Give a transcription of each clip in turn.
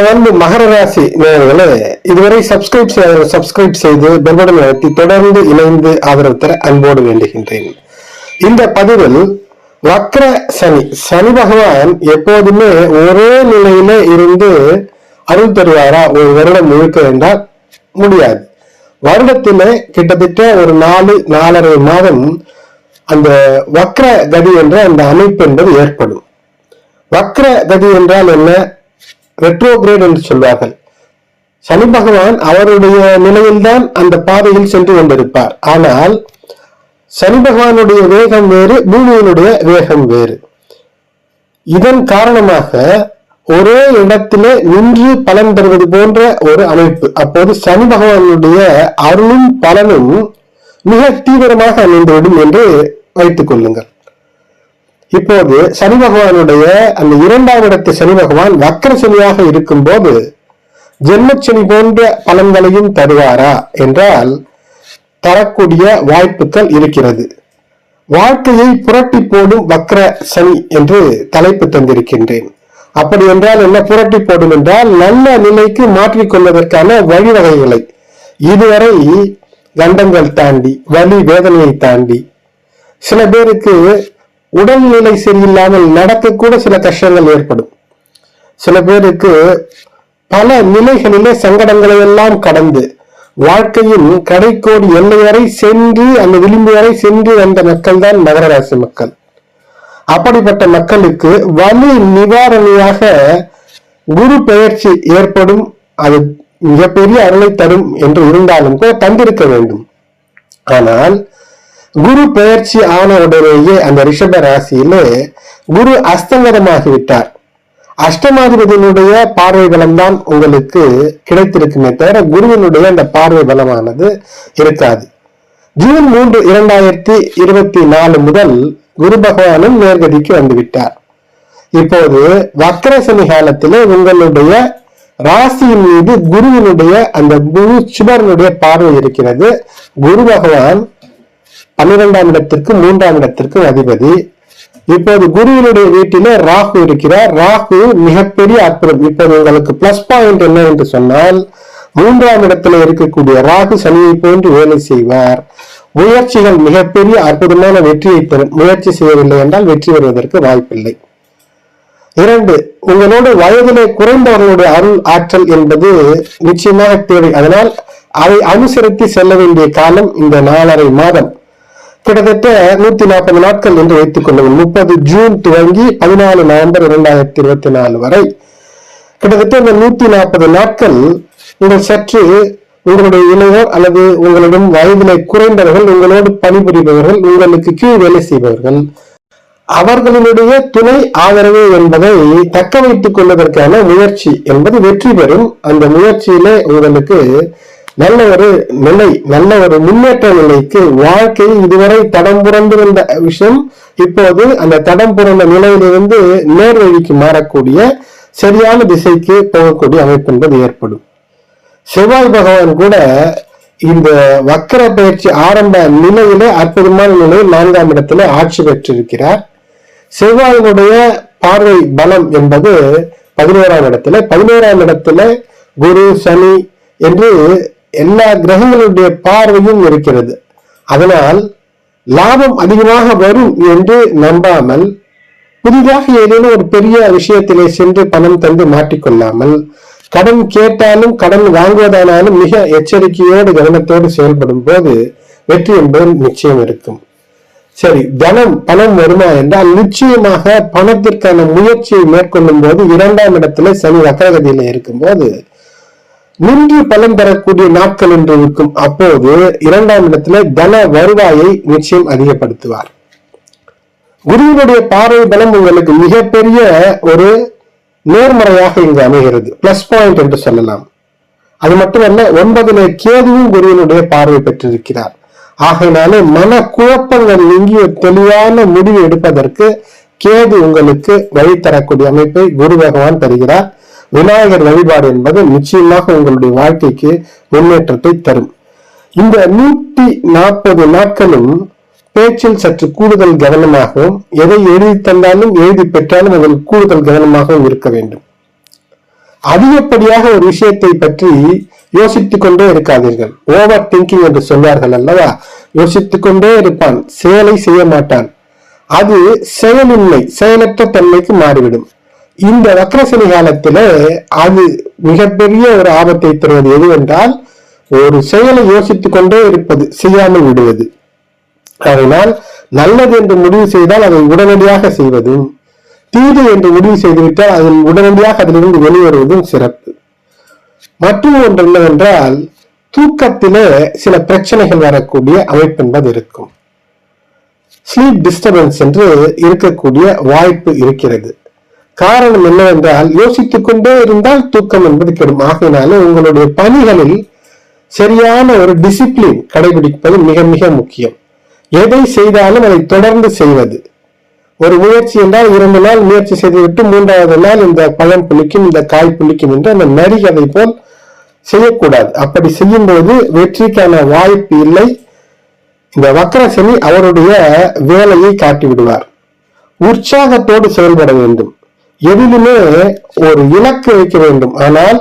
வந்து மகர ராசி நேயர்களே இதுவரை சப்ஸ்கிரைப் செய்ய சப்ஸ்கிரைப் செய்து பெல்படன் அழைத்து தொடர்ந்து இணைந்து ஆதரவு தர அன்போடு வேண்டுகின்றேன். இந்த பதிவில் வக்ர சனி சனி பகவான் எப்போதுமே ஒரே நிலையில இருந்து அருள் தருவாரா? ஒரு வருடம் முழுக்க என்றால் முடியாது. வருடத்திலே கிட்டத்தட்ட ஒரு நாலு நாலரை மாதம் அந்த வக்ர கதி என்ற அந்த அமைப்பு என்பது ஏற்படும். வக்ர கதி என்றால் என்ன? ரெட்ரோகிரேட் என்று சொல்வார்கள். சனி பகவான் அவருடைய நிலையில்தான் அந்த பாதையில் சென்று கொண்டிருப்பார். ஆனால் சனி பகவானுடைய வேகம் வேறு பூமியினுடைய வேகம் வேறு. இதன் காரணமாக ஒரே இடத்திலே நின்று பலன் தருவது போன்ற ஒரு அமைப்பு. அப்போது சனி பகவானுடைய அருளும் பலனும் மிக தீவிரமாக அமைந்துவிடும் என்று வைத்துக் கொள்ளுங்கள். இப்போது சனி பகவானுடைய அந்த இரண்டாம் இடத்து சனி பகவான் வக்கர சனியாக இருக்கும் போது ஜென்மச்சனி போன்ற பலன்களையும் தருவாரா என்றால் தரக்கூடிய வாய்ப்புகள் இருக்கிறது. வாழ்க்கையை புரட்டி போடும் வக்ர சனி என்று தலைப்பு தந்திருக்கின்றேன். அப்படி என்றால் என்ன புரட்டி போடும் என்றால் நல்ல நிலைக்கு மாற்றிக்கொள்வதற்கான வழிவகைகளை. இதுவரை கண்டங்கள் தாண்டி வலி வேதனையை தாண்டி சில பேருக்கு உடல்நிலை சரியில்லாமல் நடக்கக்கூட சில கஷ்டங்கள் ஏற்படும். சில பேருக்கு பல நிலைகளிலே சங்கடங்களை எல்லாம் கடந்து வாழ்க்கையின் கடைக்கோடி எல்லை வரை சென்று அந்த விளிம்பு வரை சென்று வந்த மக்கள் தான் மகர ராசி மக்கள். அப்படிப்பட்ட மக்களுக்கு வலி நிவாரணியாக குரு பெயர்ச்சி ஏற்படும். அது மிகப்பெரிய அருளை தரும் என்று இருந்தாலும் கூட தந்திருக்க வேண்டும். ஆனால் குரு பெயர்ச்சி ஆன உடனேயே அந்த ரிஷப ராசியிலே குரு அஸ்தங்கரமாகிவிட்டார் அஷ்டமாதிபதியினுடைய பார்வை பலம் தான் உங்களுக்கு கிடைத்திருக்குமே தவிர குருவினுடைய அந்த பார்வை பலமானது இருக்காது. ஜூன் மூன்று இரண்டாயிரத்தி இருபத்தி நாலு முதல் குரு பகவானும் நேர்கதிக்கு வந்துவிட்டார் இப்போது வக்கரசனி காலத்திலே உங்களுடைய ராசியின் மீது குருவினுடைய அந்த குரு சுபரனுடைய பார்வை இருக்கிறது. குரு பகவான் பன்னிரெண்டாம் இடத்திற்கு மூன்றாம் இடத்திற்கு அதிபதி. இப்போது குருவினுடைய வீட்டிலே ராகு இருக்கிறார். ராகு மிகப்பெரிய அற்புதம். இப்போது உங்களுக்கு பிளஸ் பாயிண்ட் என்ன என்று சொன்னால் மூன்றாம் இடத்துல இருக்கக்கூடிய ராகு சனியை போன்று வேலை செய்வார். முயற்சிகள் மிகப்பெரிய அற்புதமான வெற்றியை பெறும். முயற்சி செய்யவில்லை என்றால் வெற்றி பெறுவதற்கு வாய்ப்பில்லை. இரண்டு உங்களோட வயதிலே குறைந்தவர்களுடைய அருள் ஆற்றல் என்பது நிச்சயமாக தேவை. அதனால் அதை அனுசரித்து செல்ல வேண்டிய காலம் இந்த நாலரை மாதம். கிட்டத்தட்ட நூத்தி நாற்பது நாட்கள் என்று வைத்துக் கொள்ளுங்கள். முப்பது ஜூன் துவங்கி பதினாலு நவம்பர் இரண்டாயிரத்தி இருபத்தி நாலு வரை. கிட்டத்தட்ட இந்த நூத்தி நாற்பது நாட்கள் நீங்கள் சற்று உங்களுடைய இளையோர் அல்லது உங்களிடம் வயதிலே குறைந்தவர்கள் உங்களோடு பணிபுரிபவர்கள் உங்களுக்கு கீழ் வேலை செய்பவர்கள். அவர்களினுடைய துணை ஆதரவு என்பதை தக்க வைத்துக் கொள்வதற்கான முயற்சி என்பது வெற்றி பெறும். அந்த முயற்சியிலே உங்களுக்கு நல்ல ஒரு நிலை நல்ல ஒரு முன்னேற்ற நிலைக்கு வாழ்க்கையில் இதுவரை தடம் புரண்டிருந்த விஷயம் இப்போது அந்த தடம் புரண்ட நிலையிலிருந்து நேர்வழிக்கு மாறக்கூடிய சரியான திசைக்கு போகக்கூடிய அமைப்பு என்பது ஏற்படும். செவ்வாய் பகவான் கூட இந்த வக்கர பயிற்சி ஆரம்ப நிலையிலே அற்புதமான நிலையில் நான்காம் இடத்துல ஆட்சி பெற்றிருக்கிறார். செவ்வாயினுடைய பார்வை பலம் என்பது பதினோராம் இடத்துல பதினோராம் இடத்துல குரு சனி என்று எல்லா கிரகங்களுடைய பார்வையும் இருக்கிறது. அதனால் லாபம் அதிகமாக வரும் என்று நம்பாமல் புதிதாக ஏதேனும் ஒரு பெரிய விஷயத்திலே சென்று பணம் தந்து மாட்டிக்கொள்ளாமல் கடன் கேட்டாலும் கடன் வாங்குவதானாலும் மிக எச்சரிக்கையோடு கவனத்தோடு செயல்படும் போது வெற்றி என்பது நிச்சயம் இருக்கும். சரி தனம் பணம் வருமா என்றால் நிச்சயமாக பணத்திற்கான முயற்சியை மேற்கொள்ளும் போது இரண்டாம் இடத்துல சனி வக்கரகதியில இருக்கும்போது நின்று பலன் தரக்கூடிய நாட்கள் என்று இருக்கும் அப்போது இரண்டாம் இடத்துல தன வருவாயை நிச்சயம் அதிகப்படுத்துவார். குருவினுடைய பார்வை பலம் உங்களுக்கு மிகப்பெரிய ஒரு நேர்மறையாக இங்கு அமைகிறது. பிளஸ் பாயிண்ட் என்று சொல்லலாம். அது மட்டுமல்ல ஒன்பதுல கேதுவும் குருவினுடைய பார்வை பெற்றிருக்கிறார். ஆகையினாலே மன குழப்பங்கள் நீங்கி ஒரு தெளிவான முடிவு எடுப்பதற்கு கேது உங்களுக்கு வழி தரக்கூடிய அமைப்பை குரு பகவான் தருகிறார். விநாயகர் வழிபாடு என்பது நிச்சயமாக உங்களுடைய வாழ்க்கைக்கு முன்னேற்றத்தை தரும். இந்த நூத்தி நாற்பது நாட்களும் பேச்சில் சற்று கூடுதல் கவனமாகவும் எதை எழுதி தந்தாலும் எழுதி பெற்றாலும் அதில் கூடுதல் கவனமாகவும் இருக்க வேண்டும். அதிகப்படியாக ஒரு விஷயத்தை பற்றி யோசித்துக் கொண்டே இருக்காதீர்கள். ஓவர் திங்கிங் என்று சொல்வார்கள் அல்லவா? யோசித்துக் கொண்டே இருப்பான். செயலை செய்ய மாட்டான். அது செயலின்மை செயலற்ற தன்மைக்கு மாறிவிடும். இந்த வக்ரசனி காலத்துல அது மிகப்பெரிய ஒரு ஆபத்தை தருவது எதுவென்றால் ஒரு செயலை யோசித்துக் கொண்டே இருப்பது செய்யாமல் விடுவது. அதனால் நல்லது என்று முடிவு செய்தால் அதை உடனடியாக செய்வதும் தீது என்று முடிவு செய்துவிட்டால் அதில் உடனடியாக அதிலிருந்து வெளிவருவதும் சிறப்பு. மற்றும் ஒன்று என்னவென்றால் தூக்கத்திலே சில பிரச்சனைகள் வரக்கூடிய அமைப்பு என்பது இருக்கும். ஸ்லீப் டிஸ்டர்பன்ஸ் என்று இருக்கக்கூடிய வாய்ப்பு இருக்கிறது. காரணம் என்னவென்றால் யோசித்துக் கொண்டே இருந்தால் தூக்கம் என்பது கெடும். ஆகையினால உங்களுடைய பணிகளில் சரியான ஒரு டிசிப்ளின் கடைபிடிப்பது மிக மிக முக்கியம். எதை செய்தாலும் அதை தொடர்ந்து செய்வது. ஒரு முயற்சி என்றால் இரண்டு நாள் முயற்சி செய்துவிட்டு மூன்றாவது நாள் இந்த பழம் புளிக்கும் இந்த காய் புளிக்கும் என்று அந்த நரிகதை போல் செய்யக்கூடாது. அப்படி செய்யும் போது வெற்றிக்கான வாய்ப்பு இல்லை. இந்த வக்கரசனி அவருடைய வேலையை காட்டி விடுவார் உற்சாகத்தோடு செயல்பட வேண்டும். எதிலுமே ஒரு இலக்கு வைக்க வேண்டும். ஆனால்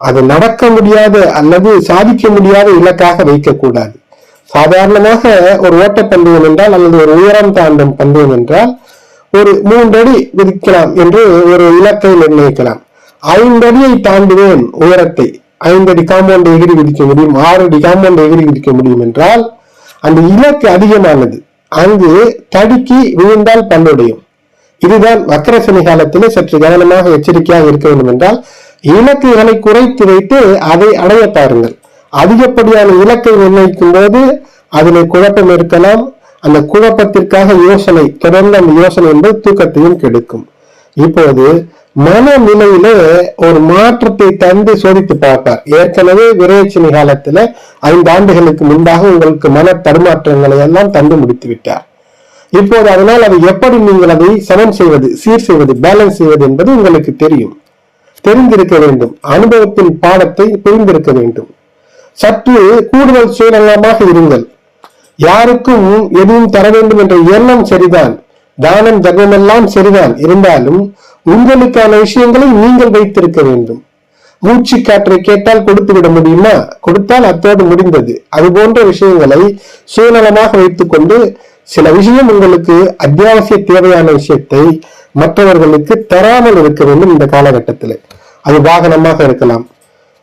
அது நடக்க முடியாத அல்லது சாதிக்க முடியாத இலக்காக வைக்கக்கூடாது. சாதாரணமாக ஒரு ஓட்டப்பந்தயம் என்றால் அல்லது ஒரு உயரம் தாண்டும் பந்தயம் என்றால் ஒரு மூன்றடி விதிக்கலாம் என்று ஒரு இலக்கை நிர்ணயிக்கலாம். ஐந்தடியை தாண்டுவேன் உயரத்தை. ஐந்தடி காம்பவுண்ட் எகிரி விதிக்க முடியும். ஆறு அடி காம்பவுண்ட் எகிரி விதிக்க முடியும் என்றால் அந்த இலக்கு அதிகமானது. அங்கு தடுக்கி விழுந்தால் பல்லுடையும் இதுதான் வக்கரசனி காலத்திலே சற்று கவனமாக எச்சரிக்கையாக இருக்க வேண்டும் என்றால் இலக்குகளை குறைத்து வைத்து அதை அடைய பாருங்கள். அதிகப்படியான இலக்கை நிர்ணயிக்கும் போது அதில் குழப்பம் இருக்கலாம். அந்த குழப்பத்திற்காக யோசனை தொடர்ந்து அந்த யோசனை என்பது தூக்கத்தையும் கெடுக்கும். இப்போது மனநிலையிலே ஒரு மாற்றத்தை தந்து சோதித்து பார்ப்பார். ஏற்கனவே விரைச்சனி காலத்துல ஐந்து ஆண்டுகளுக்கு முன்பாக உங்களுக்கு மன தடுமாற்றங்களை எல்லாம் தந்து முடித்து விட்டார். இப்போது அதனால் அதை எப்படி நீங்கள் அதை சமன் செய்வது சீர் செய்வது பேலன்ஸ் செய்வது என்பது உங்களுக்கு தெரியும். தெரிந்திருக்க வேண்டும். அனுபவத்தின் பாடத்தை புரிந்திருக்க வேண்டும். சற்று கூடுதல் சுயநலமாக இருங்கள். யாருக்கும் எதுவும் தர வேண்டும் என்ற எண்ணம் சரிதான். தானம் தர்மம் எல்லாம் சரிதான். இருந்தாலும் உங்களுக்கான விஷயங்களை நீங்கள் வைத்திருக்க வேண்டும். மூச்சு காற்றை கேட்டால் கொடுத்து விட முடியுமா? கொடுத்தால் அத்தோடு முடிந்தது. அது போன்ற விஷயங்களை சுயநலமாக வைத்துக்கொண்டு சில விஷயம் உங்களுக்கு அத்தியாவசிய தேவையான விஷயத்தை மற்றவர்களுக்கு தராமல் இருக்க வேண்டும் இந்த காலகட்டத்தில். அது வாகனமாக இருக்கலாம்.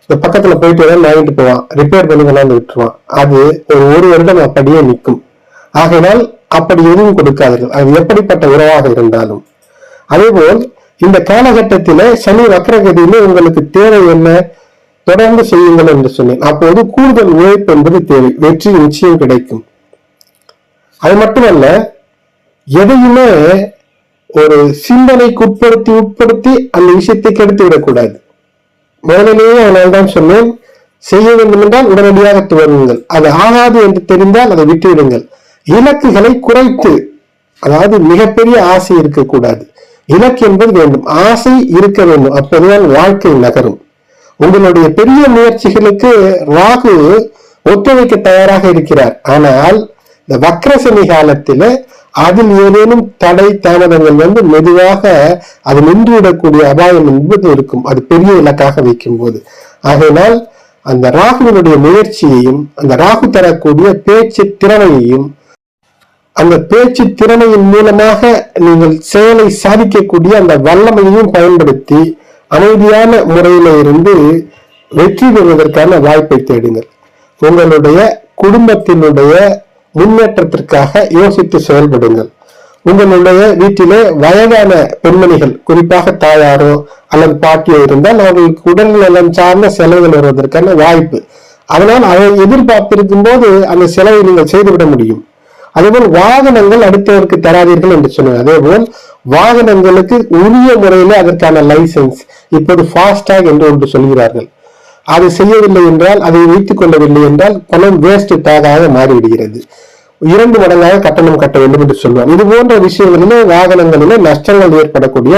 இந்த பக்கத்துல போயிட்டு வர வாங்கிட்டு போவான். ரிப்பேர் பண்ணி கொண்டாந்து விட்டுருவான். அது ஒரு ஒரு வருடம் அப்படியே நிற்கும். ஆகையினால் அப்படி எதுவும் கொடுக்காதீர்கள். அது எப்படிப்பட்ட உறவாக இருந்தாலும். அதேபோல் இந்த காலகட்டத்தில சனி வக்கரகதியில உங்களுக்கு தேவை என்ன? தொடர்ந்து செய்யுங்கள் என்று சொன்னேன். அப்போது கூடுதல் உழைப்பு என்பது தேவை. வெற்றி நிச்சயம் கிடைக்கும். அது மட்டுமல்ல எதையுமே ஒரு சிந்தனைக்கு உட்படுத்தி உட்படுத்தி அந்த விஷயத்தை கெடுத்து விடக்கூடாது முதலிலேயே அதனால் தான் சொன்னேன் செய்ய வேண்டும் என்றால் உடனடியாக துவங்குங்கள். அது ஆகாது என்று தெரிந்தால் அதை விட்டுவிடுங்கள். இலக்குகளை குறைத்து அதாவது மிகப்பெரிய ஆசை இருக்கக்கூடாது. இலக்கு என்பது வேண்டும். ஆசை இருக்க வேண்டும். அப்போதுதான் வாழ்க்கை நகரும். உங்களுடைய பெரிய முயற்சிகளுக்கு ராகு ஒத்துழைக்க தயாராக இருக்கிறார். ஆனால் இந்த வக்ரசனி காலத்தில அதில் ஏதேனும் தடை தாமதங்கள் வந்து மெதுவாக அது நின்றுவிடக்கூடிய அபாயம் என்பது இருக்கும். அது பெரிய இலக்காக வைக்கும் போது ஆகையினால் அந்த ராகுவினுடைய முயற்சியையும் அந்த ராகு தரக்கூடிய பேச்சு திறமையையும் அந்த பேச்சு திறமையின் மூலமாக நீங்கள் செயலை சாதிக்கக்கூடிய அந்த வல்லமையையும் பயன்படுத்தி அமைதியான முறையில இருந்து வெற்றி பெறுவதற்கான வாய்ப்பை தேடுங்கள். உங்களுடைய குடும்பத்தினுடைய முன்னேற்றத்திற்காக யோசித்து செயல்படுங்கள். உங்களுடைய வீட்டிலே வயதான பெண்மணிகள் குறிப்பாக தாயாரோ அல்லது பாட்டியோ இருந்தால் அவர்களுக்கு உடல் நலம் சார்ந்த செலவுகள் வருவதற்கான வாய்ப்பு. அதனால் அதை எதிர்பார்த்திருக்கும் போது அந்த செலவை நீங்கள் செய்துவிட முடியும். அதேபோல் வாகனங்கள் அடுத்தவருக்கு தராதீர்கள் என்று சொன்னார். அதேபோல் வாகனங்களுக்கு உரிய முறையில் அதற்கான லைசன்ஸ் இப்போது ஃபாஸ்டாக் என்று ஒன்று சொல்கிறார்கள். அதை செய்யவில்லை என்றால் அதை வைத்துக் கொள்ளவில்லை என்றால் பணம் வேஸ்ட் டாகாக மாறிவிடுகிறது. இரண்டு மடங்காக கட்டணம் கட்ட வேண்டும் என்று சொல்வார். இது போன்ற விஷயங்களிலே வாகனங்களிலே நஷ்டங்கள் ஏற்படக்கூடிய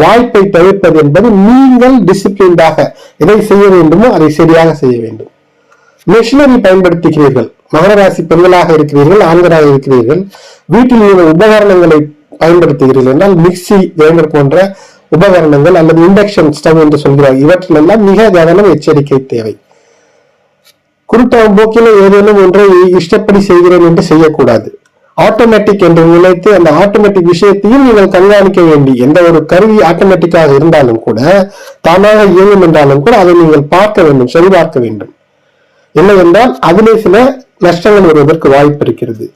வாய்ப்பை தவிர்ப்பது என்பது நீங்கள் டிசிப்ளின்டாக எதை செய்ய வேண்டுமோ அதை சரியாக செய்ய வேண்டும். மிஷினரி பயன்படுத்துகிறீர்கள். மகராசி பெண்களாக இருக்கிறீர்கள் ஆண்களாக இருக்கிறீர்கள். வீட்டில் நீங்கள் உபகரணங்களை பயன்படுத்துகிறீர்கள் என்றால் மிக்சி கிரைண்டர் போன்ற உபகரணங்கள் அல்லது இண்டக்ஷன் ஸ்டவ் என்று சொல்கிறார் இவற்றிலெல்லாம் மிக கவனம் எச்சரிக்கை தேவை. குறிப்பிட்ட போக்கில ஏதேனும் ஒன்றை இஷ்டப்படி செய்கிறேன் என்று செய்யக்கூடாது. ஆட்டோமேட்டிக் என்று நினைத்து அந்த ஆட்டோமேட்டிக் விஷயத்தையும் நீங்கள் கண்காணிக்க வேண்டி எந்த ஒரு கருவி ஆட்டோமேட்டிக்காக இருந்தாலும் கூட தானாக இயங்கும் என்றாலும் கூட அதை நீங்கள் பார்க்க வேண்டும் சரிபார்க்க வேண்டும். என்னவென்றால் அதிலே சில நஷ்டங்கள் வருவதற்கு வாய்ப்பு இருக்கிறது.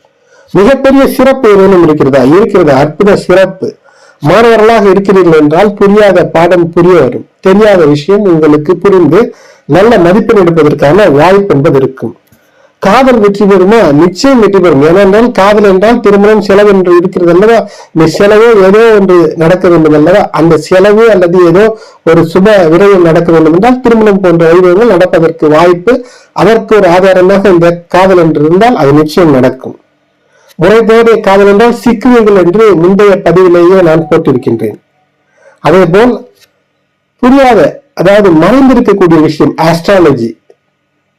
மிகப்பெரிய சிறப்பு ஏதேனும் இருக்கிறதா? இருக்கிறது அற்புத சிறப்பு. மாணவர்களாக இருக்கிறீர்கள் என்றால் புரியாத பாடம் புரிய வரும். தெரியாத விஷயம் உங்களுக்கு புரிந்து நல்ல மதிப்பெண் எடுப்பதற்கான வாய்ப்பு என்பது இருக்கும். காதல் வெற்றி பெறுமா? நிச்சயம் வெற்றி பெறும். ஏனென்றால் காதல் என்றால் திருமணம் செலவு என்று இருக்கிறது அல்லவா? இந்த செலவோ ஏதோ ஒன்று நடக்க வேண்டும் அல்லவா? அந்த செலவு அல்லது ஏதோ ஒரு சுப விரைவில் நடக்க வேண்டும் என்றால் திருமணம் போன்ற வைபவங்கள் நடப்பதற்கு வாய்ப்பு அதற்கு ஒரு ஆதாரமாக இந்த காதல் என்று இருந்தால் அது நிச்சயம் நடக்கும். முறை தேடிய காதல் என்றால் சிக்குவீர்கள் என்று முந்தைய பதிவிலேயே நான் போட்டிருக்கின்றேன். அதே போல் புரியாத அதாவது மறைந்திருக்கக்கூடிய விஷயம் ஆஸ்ட்ராலஜி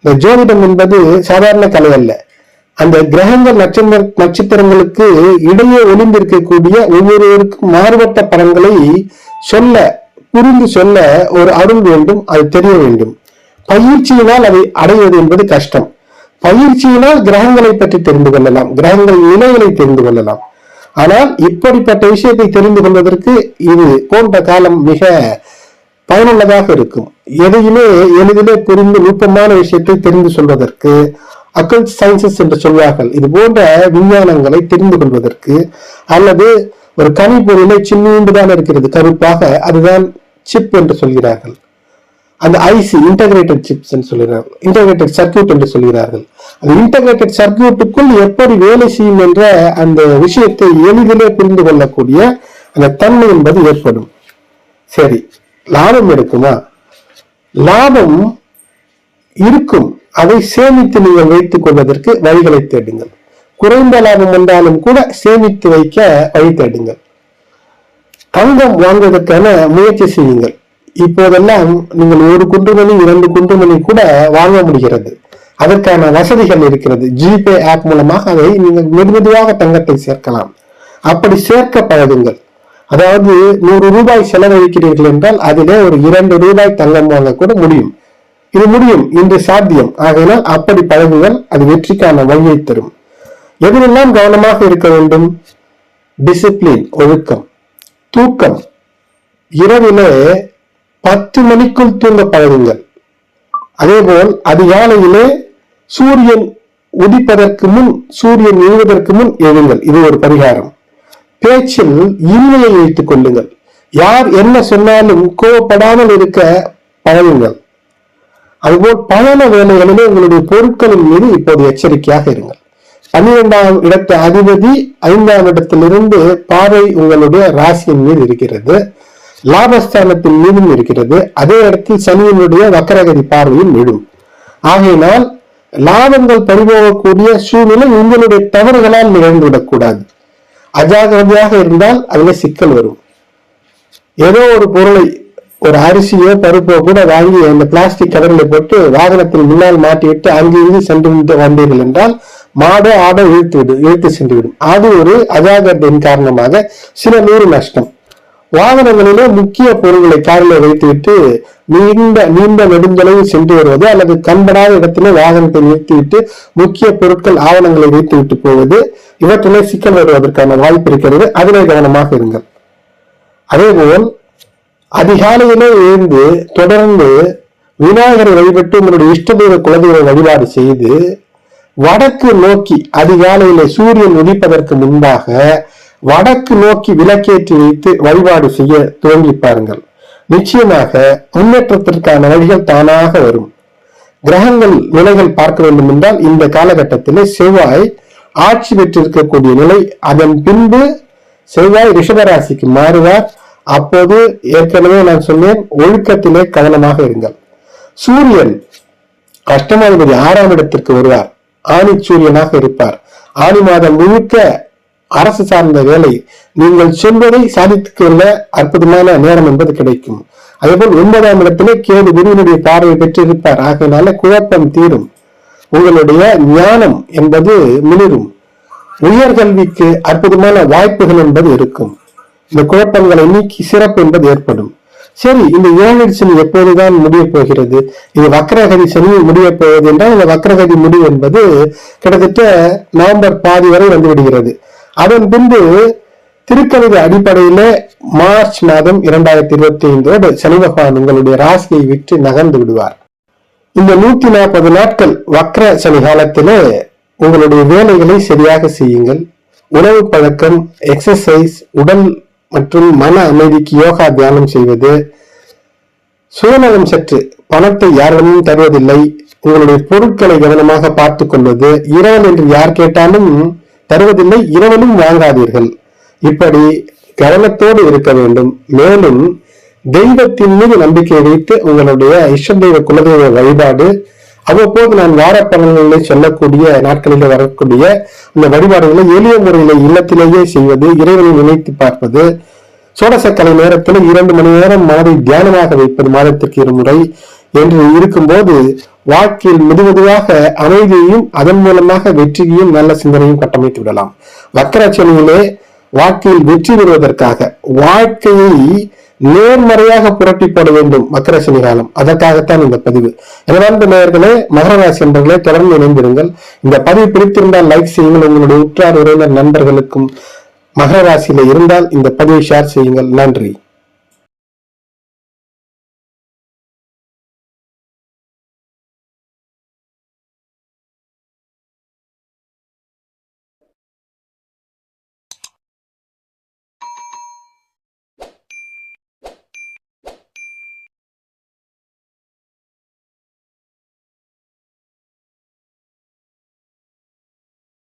இந்த ஜோதிடம் என்பது சாதாரண கலை அல்ல அந்த கிரகங்கள் நட்சத்திர நட்சத்திரங்களுக்கு இடையே ஒளிந்திருக்கக்கூடிய ஒவ்வொருவருக்கும் மாறுபட்ட பலன்களை சொல்ல புரிந்து சொல்ல ஒரு அருள் வேண்டும் அது தெரிய வேண்டும். பயிற்சியினால் அதை அடைவது என்பது கஷ்டம். பயிற்சியினால் கிரகங்களை பற்றி தெரிந்து கொள்ளலாம். கிரகங்கள் நிலைகளை தெரிந்து கொள்ளலாம். ஆனால் இப்படிப்பட்ட விஷயத்தை தெரிந்து கொள்வதற்கு இது போன்ற காலம் மிக பயனுள்ளதாக இருக்கும். எதையுமே எளிதிலே புரிந்து நுட்பமான விஷயத்தை தெரிந்து சொல்வதற்கு அக்கல் சயின்சஸ் என்று சொல்வார்கள். இது போன்ற விஞ்ஞானங்களை தெரிந்து கொள்வதற்கு அல்லது ஒரு கனிப்பொருளை சின்னூண்டுதான் இருக்கிறது. கருப்பாக அதுதான் சிப் என்று சொல்கிறார்கள். அந்த ஐசி இன்டகிரேட்டட் சிப்ஸ் என்று சொல்கிறார்கள். இன்டகிரேட்டட் சர்க்கியூட் என்று சொல்கிறார்கள். இன்டகிரேட்டட் சர்க்கியூட்டுக்குள் எப்படி வேலை செய்யும் என்ற அந்த விஷயத்தை எளிதிலே புரிந்து கொள்ளக்கூடிய அந்த தன்மை என்பது ஏற்படும். சரி லாபம் எடுக்குமா? லாபம் இருக்கும். அதை சேமித்து நீங்கள் வைத்துக் கொள்வதற்கு வழிகளை தேடுங்கள். குறைந்த லாபம் வந்தாலும் கூட சேமித்து வைக்க வழி தேடுங்கள். தங்கம் வாங்குவதற்கான முயற்சி செய்யுங்கள். இப்போதெல்லாம் நீங்கள் ஒரு குன்றுமணி இரண்டு குன்றுமணி கூட வாங்க முடிகிறது. அதற்கான வசதிகள் இருக்கிறது. ஜிபே ஆப் மூலமாக அதை நீங்கள் மெதுமெதுவாக தங்கத்தை சேர்க்கலாம். அப்படி சேர்க்க பழகுங்கள். அதாவது நூறு ரூபாய் செலவழிக்கிறீர்கள் என்றால் அதிலே ஒரு இரண்டு ரூபாய் தங்கம் வாங்கக்கூட கூட முடியும். இது முடியும். இன்று சாத்தியம். ஆகையினால் அப்படி பழகுங்கள். அது வெற்றிக்கான வழியை தரும். எதிலெல்லாம் கவனமாக இருக்க வேண்டும்? டிசிப்ளின் ஒழுக்கம். தூக்கம். இரவிலே பத்து மணிக்குள் தூங்க பழகுங்கள். அதேபோல் அதிகாலையிலே சூரியன் உதிப்பதற்கு முன் சூரியன் எழுவதற்கு முன் எழுங்கள். இது ஒரு பரிகாரம். பேச்சில் இன்மையை வைத்துக் கொள்ளுங்கள். யார் என்ன சொன்னாலும் கோவப்படாமல் இருக்க பழகுங்கள். அதுபோல் பயண வேலைகளிலே உங்களுடைய பொருட்களின் மீது இப்போது எச்சரிக்கையாக இருங்கள். பன்னிரெண்டாம் இடத்து அதிபதி ஐந்தாம் இடத்திலிருந்து பாதை உங்களுடைய ராசியின் மீது இருக்கிறது. லாபஸ்தானத்தின் மீதும் இருக்கிறது. அதே இடத்தில் சனியினுடைய வக்கரகதி பார்வையும் விடும் ஆகையினால் லாபங்கள் பறிபோகக்கூடிய சூழ்நிலை உங்களுடைய தவறுகளால் நிகழ்ந்துவிடக்கூடாது. அஜாகிரதையாக இருந்தால் அதுல சிக்கல் வரும். ஏதோ ஒரு பொருளை ஒரு அரிசியோ பருப்போ கூட வாங்கி அந்த பிளாஸ்டிக் கடலில் போட்டு வாகனத்தில் முன்னால் மாட்டிவிட்டு அங்கிருந்து சென்று விட்டு வந்தீர்கள் என்றால் மாடோ ஆடோ இழுத்து விடும் இழுத்து சென்றுவிடும் அது ஒரு அஜாகிரதையின் காரணமாக சில நூறு நஷ்டம். வாகனங்களிலே முக்கிய பொருட்களை காரில் வைத்துவிட்டு நீண்ட நீண்ட நெடுஞ்சொலையில் சென்று வருவது அல்லது கண்படாத இடத்திலே வாகனத்தை நிறுத்திவிட்டு முக்கிய பொருட்கள் ஆவணங்களை வைத்துவிட்டு போவது. இவற்றிலே சிக்கல் வருவதற்கான வாய்ப்பு இருக்கிறது. அதிலே கவனமாக இருங்கள். அதேபோல் அதிகாலையிலே எழுந்து தொடர்ந்து விநாயகரை வழிபட்டு உங்களுடைய இஷ்டதேவ குலதெய்வ வழிபாடு செய்து வடக்கு நோக்கி அதிகாலையிலே சூரியன் உதிப்பதற்கு முன்பாக வடக்கு நோக்கி விளக்கேற்றி வைத்து வழிபாடு செய்ய துவங்கி பாருங்கள். நிச்சயமாக முன்னேற்றத்திற்கான வழிகள் தானாக வரும். கிரகங்கள் நிலைகள் பார்க்க வேண்டும் என்றால் இந்த காலகட்டத்திலே செவ்வாய் ஆட்சி பெற்றிருக்கக்கூடிய நிலை அதன் பின்பு செவ்வாய் ரிஷபராசிக்கு மாறுவார். அப்போது ஏற்கனவே நான் சொன்னேன் ஒழுக்கத்திலே கவனமாக இருங்கள். சூரியன் அஷ்டமாதிபதி ஆறாம் இடத்திற்கு வருவார். ஆணி சூரியனாக இருப்பார். ஆணி மாதம் முழுக்க அரசு சார்ந்த வேலை. நீங்கள் சொல்வதை சாதித்துக் கொள்ள அற்புதமான நேரம் என்பது கிடைக்கும். அதேபோல் ஒன்பதாம் இடத்திலே கேது குருவினுடைய பார்வை பெற்றிருப்பார். ஆகையினால குழப்பம் தீரும். உங்களுடைய ஞானம் என்பது மிளிரும். உயர்கல்விக்கு அற்புதமான வாய்ப்புகள் என்பது இருக்கும். இந்த குழப்பங்களை நீக்கி சிறப்பு என்பது ஏற்படும். சரி இந்த ஏழு சனி எப்போதுதான் முடிய போகிறது? இது வக்ரகதி சனி முடிய போவது என்றால் இந்த வக்ரகதி முடிவு என்பது கிட்டத்தட்ட நவம்பர் பாதி வரை வந்து விடுகிறது அதன் பின்பு திருக்கணித அடிப்படையில மார்ச் மாதம் இரண்டாயிரத்தி இருபத்தி ஐந்தோடு சனி பகவான் உங்களுடைய ராசியை விட்டு நகர்ந்து விடுவார். இந்த நூத்தி நாற்பது நாட்கள் வக்ர சனி காலத்திலே உங்களுடைய வேலைகளை சரியாக செய்யுங்கள். உணவு பழக்கம் எக்ஸசைஸ் உடல் மற்றும் மன அமைதிக்கு யோகா தியானம் செய்வது. சுயநலம் சற்று பணத்தை யாரிடமும் தருவதில்லை. உங்களுடைய பொருட்களை கவனமாக பார்த்துக் கொள்வது. இரவல் என்று யார் கேட்டாலும் தருவதில்லை இரவலும் வாங்காதீர்கள். இப்படி கவனத்தோடு இருக்க வேண்டும். மேலும் தெய்வத்தின் மீது நம்பிக்கை வைத்து உங்களுடைய இஷ்ட தெய்வ குலதெய்வ வழிபாடு அவ்வப்போது நான் வாரப்பலன்களை சொல்லக்கூடிய நாட்களில் வரக்கூடிய இந்த வழிபாடுகளை எளிய முறையில இல்லத்திலேயே செய்வது இறைவனை நினைத்து பார்ப்பது சோடசக்கலை நேரத்தில் இரண்டு மணி நேரம் மனதை தியானமாக வைப்பது மாதத்திற்கு இருமுறை என்று இருக்கும்போது வாழ்க்கையில் மெதுமெதுவாக அமைதியையும் அதன் மூலமாக வெற்றியையும் நல்ல சிந்தனையும் கட்டமைத்து விடலாம். வக்கரச்சனியிலே வாழ்க்கையில் வெற்றி பெறுவதற்காக வாழ்க்கையை நேர்மறையாக புரட்டிப்பட வேண்டும் மக்கரசனி காலம். அதற்காகத்தான் இந்த பதிவு. எனவே நேயர்களே மகராசி என்பர்களே தொடர்ந்து இணைந்திருங்கள். இந்த பதிவு பிடித்திருந்தால் லைக் செய்யுங்கள். உங்களுடைய உற்றார் உறவினர் நண்பர்களுக்கும் மகர ராசியில இருந்தால் இந்த பதிவை ஷேர் செய்யுங்கள். நன்றி.